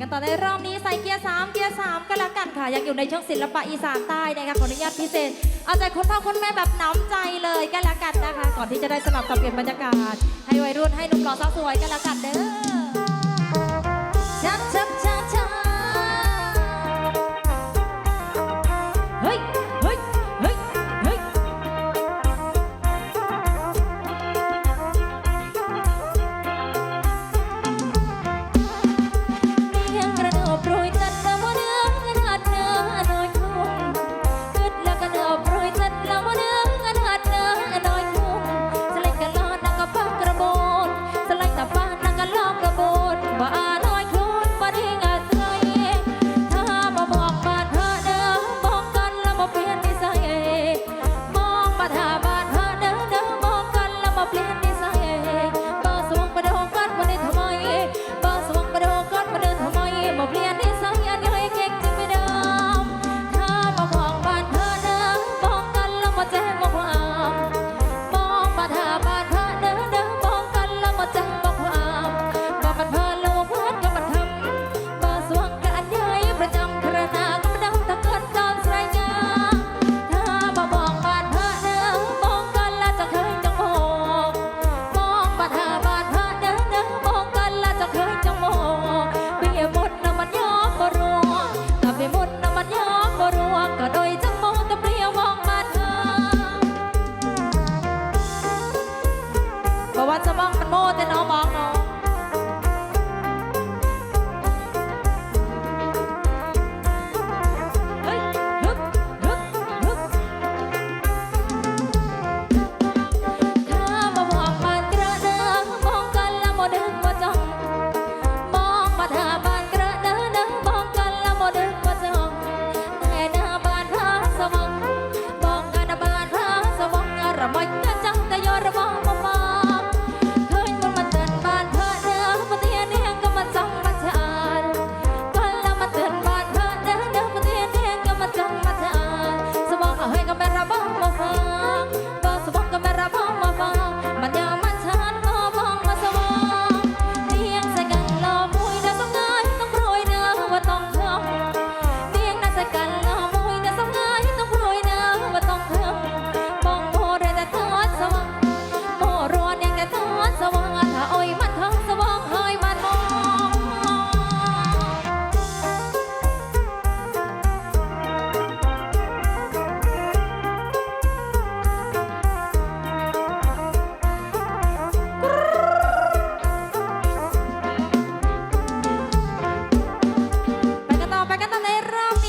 กันต่อในรอบนี้ใส่เกียร์ 3 เกียร์ 3 ก็แล้วกันค่ะ ยังอยู่ในช่วงศิลปะอีสานใต้นะคะขออนุญาตพิเศษ เอาใจคนพ่อคนแม่แบบน้ำใจเลยก็แล้วกันนะคะ ก่อนที่จะได้สลับกับเปลี่ยนบรรยากาศ ให้วัยรุ่นให้หนุ่มหล่อสาวสวยก็แล้วกันเด้อ